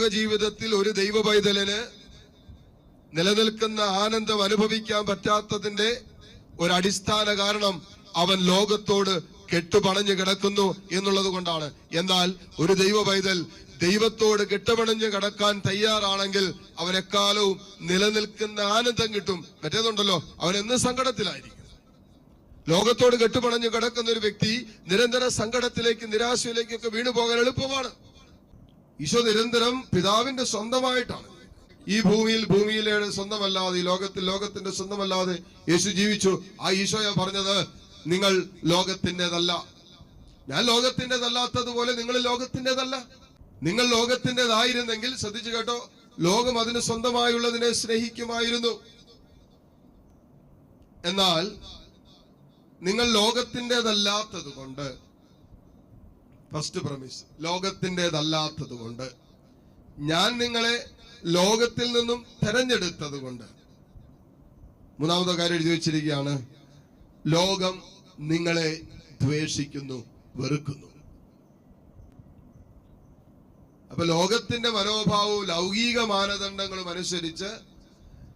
ലോക ജീവിതത്തിൽ ഒരു ദൈവ പൈതലിന് നിലനിൽക്കുന്ന ആനന്ദം അനുഭവിക്കാൻ പറ്റാത്തതിന്റെ ഒരു അടിസ്ഥാന കാരണം അവൻ ലോകത്തോട് കെട്ടുപണഞ്ഞു കിടക്കുന്നു എന്നുള്ളത് കൊണ്ടാണ്. എന്നാൽ ഒരു ദൈവ പൈതൽ ദൈവത്തോട് കെട്ടുപണഞ്ഞു കിടക്കാൻ തയ്യാറാണെങ്കിൽ അവനെക്കാലവും നിലനിൽക്കുന്ന ആനന്ദം കിട്ടും. മറ്റേതുണ്ടല്ലോ അവൻ എന്ന് സങ്കടത്തിലായിരിക്കും. ലോകത്തോട് കെട്ടുപണഞ്ഞു കിടക്കുന്ന ഒരു വ്യക്തി നിരന്തര സങ്കടത്തിലേക്ക് നിരാശയിലേക്കൊക്കെ വീണു പോകാൻ എളുപ്പമാണ്. ഈശോ നിരന്തരം പിതാവിന്റെ സ്വന്തമായിട്ടാണ്. ഈ ഭൂമിയിൽ ഭൂമിയിലെ സ്വന്തമല്ലാതെ ഈ ലോകത്തിൽ ലോകത്തിന്റെ സ്വന്തമല്ലാതെ യേശു ജീവിച്ചു. ആ ഈശോയ പറഞ്ഞത് നിങ്ങൾ ലോകത്തിന്റെതല്ല. ഞാൻ ലോകത്തിന്റെതല്ലാത്തതുപോലെ നിങ്ങൾ ലോകത്തിന്റെതല്ല. നിങ്ങൾ ലോകത്തിന്റെതായിരുന്നെങ്കിൽ ശ്രദ്ധിച്ചു കേട്ടോ ലോകം അതിന് സ്വന്തമായുള്ളതിനെ സ്നേഹിക്കുമായിരുന്നു. എന്നാൽ നിങ്ങൾ ലോകത്തിന്റെതല്ലാത്തത് കൊണ്ട് ഫസ്റ്റ് പ്രമിസ് ലോകത്തിന്റെതല്ലാത്തത് കൊണ്ട് ഞാൻ നിങ്ങളെ ലോകത്തിൽ നിന്നും തെരഞ്ഞെടുത്തത് കൊണ്ട് മൂന്നാമത്തെ കാര്യം എഴുതി വെച്ചിരിക്കുകയാണ്. ലോകം നിങ്ങളെ ദ്വേഷിക്കുന്നു വെറുക്കുന്നു. അപ്പൊ ലോകത്തിന്റെ മനോഭാവവും ലൗകിക മാനദണ്ഡങ്ങളും അനുസരിച്ച്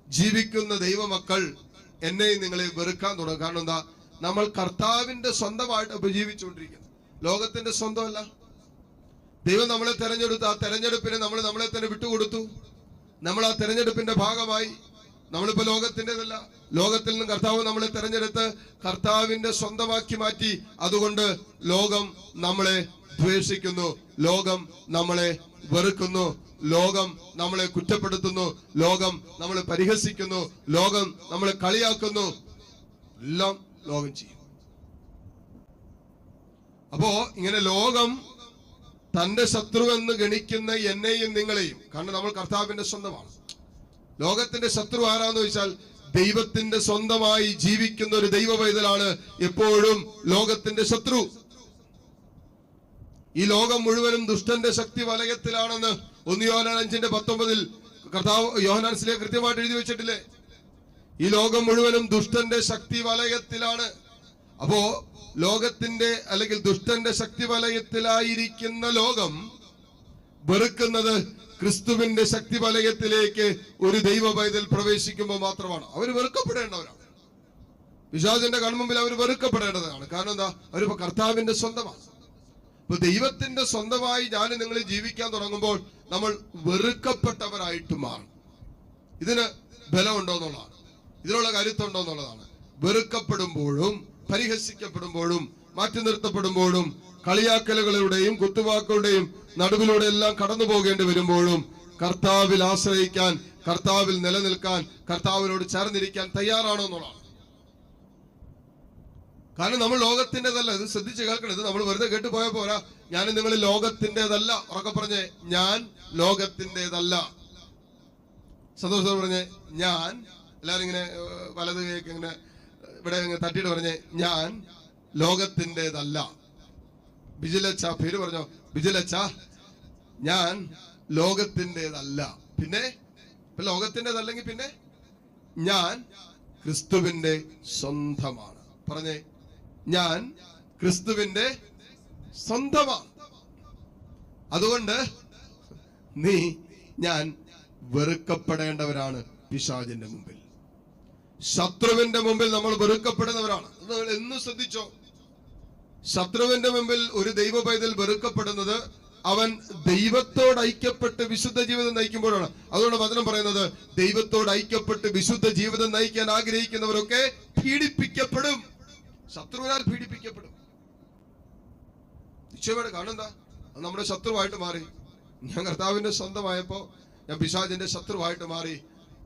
ജീവിക്കുന്ന ദൈവമക്കൾ എന്നെയും നിങ്ങളെ വെറുക്കാൻ തുടങ്ങും. കാരണം എന്താ? നമ്മൾ കർത്താവിന്റെ സ്വന്തമായിട്ട് ഇപ്പൊ ജീവിച്ചുകൊണ്ടിരിക്കുന്നത് ലോകത്തിന്റെ സ്വന്തമല്ല. ദൈവം നമ്മളെ തെരഞ്ഞെടുത്ത്. ആ തെരഞ്ഞെടുപ്പിന് നമ്മൾ നമ്മളെ തന്നെ വിട്ടുകൊടുത്തു. നമ്മൾ ആ തെരഞ്ഞെടുപ്പിന്റെ ഭാഗമായി. നമ്മളിപ്പോ ലോകത്തിന്റെതല്ല. ലോകത്തിൽ നിന്നും കർത്താവ് നമ്മളെ തെരഞ്ഞെടുത്ത് കർത്താവിന്റെ സ്വന്തമാക്കി മാറ്റി. അതുകൊണ്ട് ലോകം നമ്മളെ ദ്വേഷിക്കുന്നു. ലോകം നമ്മളെ വെറുക്കുന്നു. ലോകം നമ്മളെ കുറ്റപ്പെടുത്തുന്നു. ലോകം നമ്മളെ പരിഹസിക്കുന്നു. ലോകം നമ്മളെ കളിയാക്കുന്നു. എല്ലാം ലോകം ചെയ്യും. അപ്പോ ഇങ്ങനെ ലോകം തന്റെ ശത്രു എന്ന് ഗണിക്കുന്ന എന്നെയും നിങ്ങളെയും കാരണം നമ്മൾ കർത്താവിന്റെ സ്വന്തമാണ്. ലോകത്തിന്റെ ശത്രു ആരാന്ന് ചോദിച്ചാൽ ദൈവത്തിന്റെ സ്വന്തമായി ജീവിക്കുന്ന ഒരു ദൈവ പൈതലാണ് എപ്പോഴും ലോകത്തിന്റെ ശത്രു. ഈ ലോകം മുഴുവനും ദുഷ്ടന്റെ ശക്തി വലയത്തിലാണെന്ന് ഒന്ന് യോഹനാൻ അഞ്ചിന്റെ പത്തൊമ്പതിൽ കർത്താവ് യോഹനാൻസിലെ കൃത്യമായിട്ട് എഴുതി വെച്ചിട്ടില്ലേ? ഈ ലോകം മുഴുവനും ദുഷ്ടന്റെ ശക്തി വലയത്തിലാണ്. അപ്പോ ലോകത്തിന്റെ അല്ലെങ്കിൽ ദുഷ്ടന്റെ ശക്തി വലയത്തിലായിരിക്കുന്ന ലോകം വെറുക്കുന്നത് ക്രിസ്തുവിന്റെ ശക്തി വലയത്തിലേക്ക് ഒരു ദൈവ പൈതൽ പ്രവേശിക്കുമ്പോൾ മാത്രമാണ്. അവർ വെറുക്കപ്പെടേണ്ടവരാണ്. വിശ്വാസിന്റെ കൺമുമ്പിൽ അവർ വെറുക്കപ്പെടേണ്ടതാണ്. കാരണം എന്താ? അവരിപ്പോ കർത്താവിന്റെ സ്വന്തമാണ്. ഇപ്പൊ ദൈവത്തിന്റെ സ്വന്തമായി ഞാൻ നിങ്ങൾ ജീവിക്കാൻ തുടങ്ങുമ്പോൾ നമ്മൾ വെറുക്കപ്പെട്ടവരായിട്ട് മാറും. ഇതിന് ബലമുണ്ടോ എന്നുള്ളതാണ്. ഇതിനുള്ള കരുത്തുണ്ടോ എന്നുള്ളതാണ്. വെറുക്കപ്പെടുമ്പോഴും പരിഹസിക്കപ്പെടുമ്പോഴും മാറ്റി നിർത്തപ്പെടുമ്പോഴും കളിയാക്കലുകളുടെയും കുത്തുവാക്കുകളുടെയും നടുവിലൂടെ എല്ലാം കടന്നു പോകേണ്ടി വരുമ്പോഴും കർത്താവിൽ ആശ്രയിക്കാൻ കർത്താവിൽ നിലനിൽക്കാൻ കർത്താവിനോട് ചേർന്നിരിക്കാൻ തയ്യാറാണോ എന്നുള്ളതാണ്. കാരണം നമ്മൾ ലോകത്തിന്റെതല്ല ഇത് ശ്രദ്ധിച്ച് കേൾക്കണം ഇത് നമ്മൾ വെറുതെ കേട്ടു പോയ പോരാ. ഞാൻ നിങ്ങൾ ലോകത്തിന്റെതല്ല. ഉറക്കെ പറഞ്ഞേ ഞാൻ ലോകത്തിന്റെതല്ല. സന്തോഷം പറഞ്ഞേ ഞാൻ എല്ലാവരും ഇങ്ങനെ വലത് ഇങ്ങനെ ഇവിടെ തട്ടിയിട്ട് പറഞ്ഞേ ഞാൻ ലോകത്തിന്റെതല്ല. ബിജിലച്ച പേര് പറഞ്ഞോ? ബിജിലച്ച ഞാൻ ലോകത്തിന്റെതല്ല. പിന്നെ? ലോകത്തിന്റെതല്ലെങ്കിൽ പിന്നെ? ഞാൻ ക്രിസ്തുവിന്റെ സ്വന്തമാണ്. പറഞ്ഞേ ഞാൻ ക്രിസ്തുവിന്റെ സ്വന്തമാണ്. അതുകൊണ്ട് നീ ഞാൻ വെറുക്കപ്പെടേണ്ടവരാണ് പിശാജിന്റെ മുമ്പിൽ. ശത്രുവിന്റെ മുമ്പിൽ നമ്മൾ വെറുക്കപ്പെടുന്നവരാണ്. നിങ്ങൾ എന്നും ശ്രദ്ധിച്ചോ? ശത്രുവിന്റെ മുമ്പിൽ ഒരു ദൈവ പൈതൽ വെറുക്കപ്പെടുന്നത് അവൻ ദൈവത്തോട് ഐക്യപ്പെട്ട് വിശുദ്ധ ജീവിതം നയിക്കുമ്പോഴാണ്. അതുകൊണ്ട് വചനം പറയുന്നത് ദൈവത്തോട് ഐക്യപ്പെട്ട് വിശുദ്ധ ജീവിതം നയിക്കാൻ ആഗ്രഹിക്കുന്നവരൊക്കെ പീഡിപ്പിക്കപ്പെടും. ശത്രുവിനാൽ പീഡിപ്പിക്കപ്പെടും. നിശ്ചയമായിട്ട് കാരണം എന്താ അത് നമ്മുടെ ശത്രുവായിട്ട് മാറി. ഞാൻ കർത്താവിന്റെ സ്വന്തമായപ്പോ ഞാൻ പിശാചിന്റെ ശത്രുവായിട്ട് മാറി.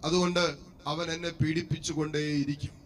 അതുകൊണ്ട് അവൻ എന്നെ പീഡിപ്പിച്ചുകൊണ്ടേയിരിക്കും.